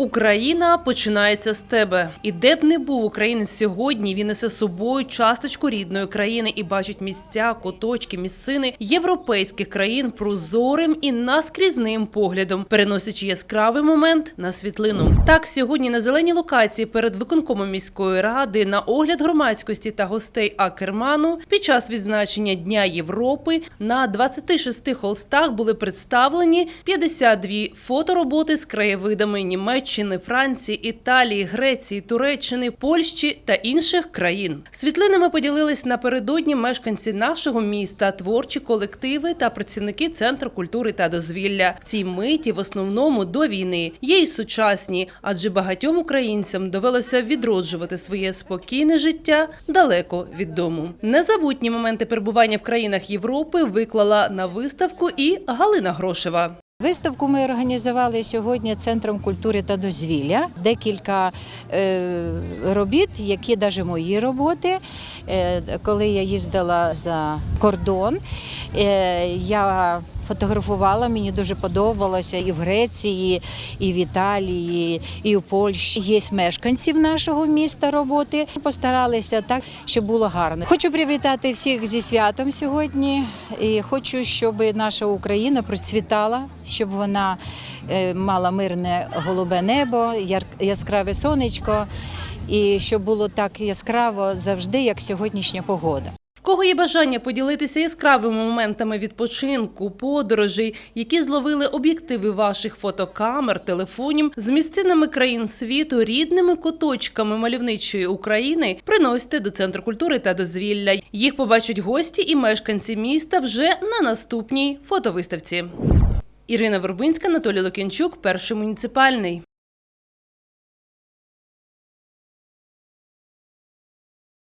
Україна починається з тебе. І де б не був українець сьогодні, він несе собою часточку рідної країни і бачить місця, куточки, місцини європейських країн прозорим і наскрізним поглядом, переносячи яскравий момент на світлину. Так сьогодні на зеленій локації перед виконкомом міської ради на огляд громадськості та гостей Акерману під час відзначення Дня Європи на 26 холстах були представлені 52 фотороботи з краєвидами Німеччини, Франції, Італії, Греції, Туреччини, Польщі та інших країн. Світлинами поділились напередодні мешканці нашого міста, творчі колективи та працівники центру культури та дозвілля. Ці миті в основному до війни є й сучасні, адже багатьом українцям довелося відроджувати своє спокійне життя далеко від дому. Незабутні моменти перебування в країнах Європи виклала на виставку і Галина Грошева. Виставку ми організували сьогодні Центром культури та дозвілля. Декілька е, робіт, які навіть мої роботи. Е, коли я їздила за кордон, е, я фотографувала, мені дуже подобалося і в Греції, і в Італії, і в Польщі. Є мешканців нашого міста роботи. Постаралися так, щоб було гарно. Хочу привітати всіх зі святом сьогодні. І хочу, щоб наша Україна процвітала, щоб вона е, мала мирне голубе небо, яскраве сонечко, і щоб було так яскраво завжди, як сьогоднішня погода. Кого є бажання поділитися яскравими моментами відпочинку, подорожей, які зловили об'єктиви ваших фотокамер, телефонів з місцинами країн світу, рідними куточками мальовничої України, приносьте до центру культури та дозвілля. Їх побачать гості і мешканці міста вже на наступній фотовиставці. Ірина Вербинська, Анатолій Лукінчук, перший муніципальний.